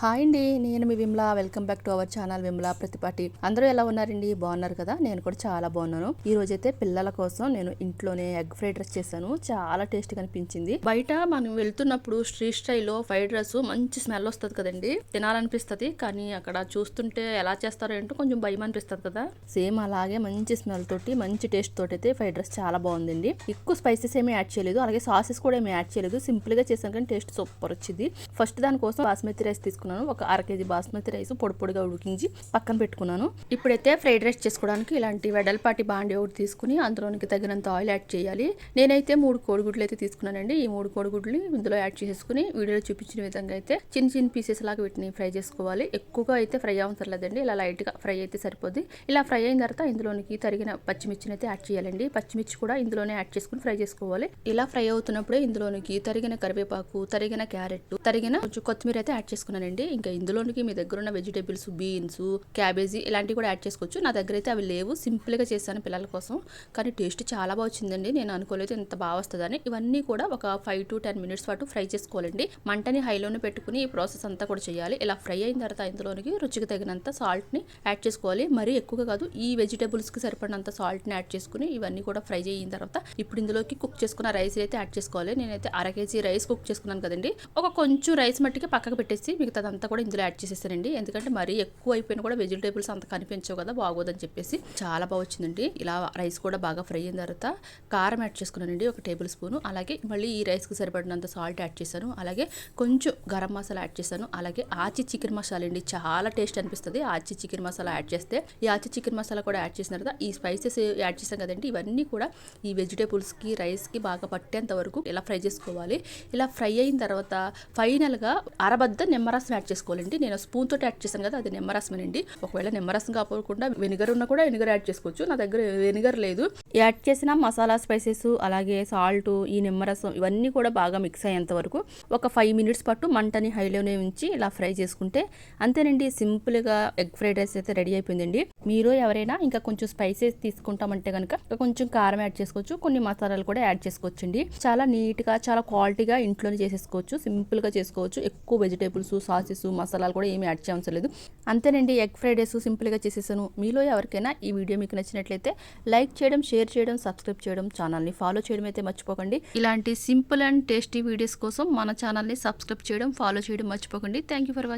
Hi అండి నేను మీ Vimla. Welcome back to our channel Vimla Pratipati. అందరూ ఎలా ఉన్నారండి? బాగున్నారు కదా? నేను కూడా చాలా బాగున్నాను. ఈ రోజైతే పిల్లల కోసం నేను ఇంట్లోనే ఎగ్ ఫ్రైడ్ రైస్ చేశాను. చాలా టేస్ట్ అనిపించింది. బయట మనం వెళ్తున్నప్పుడు స్ట్రీట్ స్టైల్లో ఫ్రైడ్ రైస్ మంచి స్మెల్ వస్తుంది కదండి. తినాలనిపిస్తుంది కానీ అక్కడ చూస్తుంటే ఎలా చేస్తారో ఏంటో కొంచెం భయం అనిపిస్తుంది కదా. సేమ్ అలాగే మంచి స్మెల్ తోటి మంచి టేస్ట్ తోటి అయితే ఫ్రైడ్ రైస్ చాలా బాగుందండి. ఎక్కువ స్పైసెస్ ఏమీ యాడ్ చేయలేదు. అలాగే సాసెస్ కూడా ఏమీ యాడ్ చేయలేదు. సింపుల్గా చేసాం కానీ టేస్ట్ సూపర్ వచ్చింది. ఫస్ట్ దానికోసం బాస్మతి రైస్ తీసుకున్నాను. ఒక అర కేజీ బాస్మతి రైస్ పొడి పొడిగా ఉడికించి పక్కన పెట్టుకున్నాను. ఇప్పుడైతే ఫ్రైడ్ రైస్ చేసుకోవడానికి ఇలాంటి వెడల్పాటి బాండి ఒకటి తీసుకుని అందులోనికి తగినంత ఆయిల్ యాడ్ చేయాలి. నేనైతే మూడు కోడిగుడ్లు అయితే తీసుకున్నానండి. ఈ మూడు కోడిగుడ్లు ఇందులో యాడ్ చేసుకుని వీడియోలో చూపించిన విధంగా అయితే చిన్న చిన్న పీసెస్ లాగా వీటిని ఫ్రై చేసుకోవాలి. ఎక్కువగా అయితే ఫ్రై అవసరం లేదండి ఇలా లైట్గా ఫ్రై అయితే సరిపోద్ది. ఇలా ఫ్రై అయిన తర్వాత ఇందులోనికి తరిగిన పచ్చిమిర్చిని అయితే యాడ్ చేయాలండి. పచ్చిమిర్చి కూడా ఇందులోనే యాడ్ చేసుకుని ఫ్రై చేసుకోవాలి. ఇలా ఫ్రై అవుతున్నప్పుడే ఇందులోనికి తరిగిన కరివేపాకు తరిగిన క్యారెట్ తరిగిన కొంచెం కొత్తిమీర అయితే యాడ్ చేసుకున్నానండి. ఇంకా ఇందులోనికి మీ దగ్గర ఉన్న వెజిటేబుల్స్ బీన్స్ క్యాబేజీ ఇలాంటివి కూడా యాడ్ చేసుకోవచ్చు. నా దగ్గర అయితే అవి లేవు. సింపుల్గా చేశాను పిల్లల కోసం. కానీ టేస్ట్ చాలా బాగా వచ్చిందండి. నేను అనుకోలేదు ఇంత బాగా వస్తుందని. ఇవన్నీ కూడా ఒక ఫైవ్ టు టెన్ మినిట్స్ పాటు ఫ్రై చేసుకోవాలండి. మంటని హైలోనే పెట్టుకుని ఈ ప్రాసెస్ అంతా కూడా చేయాలి. ఇలా ఫ్రై అయిన తర్వాత ఇందులోనికి రుచికి తగినంత సాల్ట్ని యాడ్ చేసుకోవాలి. మరీ ఎక్కువగా కాదు ఈ వెజిటేబుల్స్కి సరిపడినంత సాల్ట్ని యాడ్ చేసుకుని ఇవన్నీ కూడా ఫ్రై అయిన తర్వాత ఇప్పుడు ఇందులోకి కుక్ చేసుకున్న రైస్ అయితే యాడ్ చేసుకోవాలి. నేనైతే అర కేజీ రైస్ కుక్ చేసుకున్నాను కదండి. ఒక కొంచెం రైస్ మట్టికి పక్కకు పెట్టేసి అదంతా కూడా ఇందులో యాడ్ చేసేసానండి. ఎందుకంటే మరీ ఎక్కువ అయిపోయినా కూడా వెజిటేబుల్స్ అంత కనిపించవు కదా బాగోదని చెప్పేసి. చాలా బాగా వచ్చిందండి. ఇలా రైస్ కూడా బాగా ఫ్రై అయిన తర్వాత కారం యాడ్ చేసుకున్నానండి ఒక టేబుల్ స్పూన్. అలాగే మళ్ళీ ఈ రైస్కి సరిపడినంత సాల్ట్ యాడ్ చేశాను. అలాగే కొంచెం గరం మసాలా యాడ్ చేశాను. అలాగే ఆచి చికెన్ మసాలా అండి. చాలా టేస్ట్ అనిపిస్తుంది. ఆచి చికెన్ మసాలా యాడ్ చేస్తే ఈ ఆచి చికెన్ మసాలా కూడా యాడ్ చేసిన తర్వాత ఈ స్పైసెస్ యాడ్ చేసాం కదండి. ఇవన్నీ కూడా ఈ వెజిటేబుల్స్కి రైస్కి బాగా పట్టేంత వరకు ఇలా ఫ్రై చేసుకోవాలి? ఇలా ఫ్రై అయిన తర్వాత ఫైనల్గా అరబద్ద నిమ్మరసం యాడ్ చేసుకోవాలండి. నేను స్పూన్ తోటి యాడ్ చేశాను కదా అది నిమ్మరసమేనండి. ఒకవేళ నిమ్మరసం కాకుండా వెనిగర్ ఉన్నా కూడా వెనిగర్ యాడ్ చేసుకోవచ్చు. నా దగ్గర వెనిగర్ లేదు. యాడ్ చేసిన మసాలా స్పైసెస్ అలాగే సాల్ట్ ఈ నిమ్మరసం ఇవన్నీ కూడా బాగా మిక్స్ అయ్యేంత వరకు ఒక ఫైవ్ మినిట్స్ పాటు మంటని హైలోనే ఉంచి ఇలా ఫ్రై చేసుకుంటే అంతేనండి. సింపుల్గా ఎగ్ ఫ్రైడ్ రైస్ అయితే రెడీ అయిపోయిందండి. మీరు ఎవరైనా ఇంకా కొంచెం స్పైసెస్ తీసుకుంటామంటే కనుక కొంచెం కారం యాడ్ చేసుకోవచ్చు. కొన్ని మసాలాలు కూడా యాడ్ చేసుకోవచ్చండి. చాలా నీట్గా చాలా క్వాలిటీగా ఇంట్లోనే చేసేసుకోవచ్చు. సింపుల్గా చేసుకోవచ్చు. ఎక్కువ వెజిటేబుల్స్ సాస్ సాసెస్ మసాలాలు కూడా ఏమి యాడ్ చేయవసరం లేదు. అంతేనండి ఎగ్ ఫ్రైడ్ రైస్ సింపుల్గా చేసేసాను. మీలో ఎవరికైనా ఈ వీడియో మీకు నచ్చినట్లయితే లైక్ చేయడం షేర్ చేయడం సబ్స్క్రైబ్ చేయడం ఛానల్ని ఫాలో చేయడం అయితే మర్చిపోకండి. ఇలాంటి సింపుల్ అండ్ టేస్టీ వీడియోస్ కోసం మన ఛానల్ని సబ్స్క్రైబ్ చేయడం ఫాలో చేయడం మర్చిపోకండి. Thank you for watching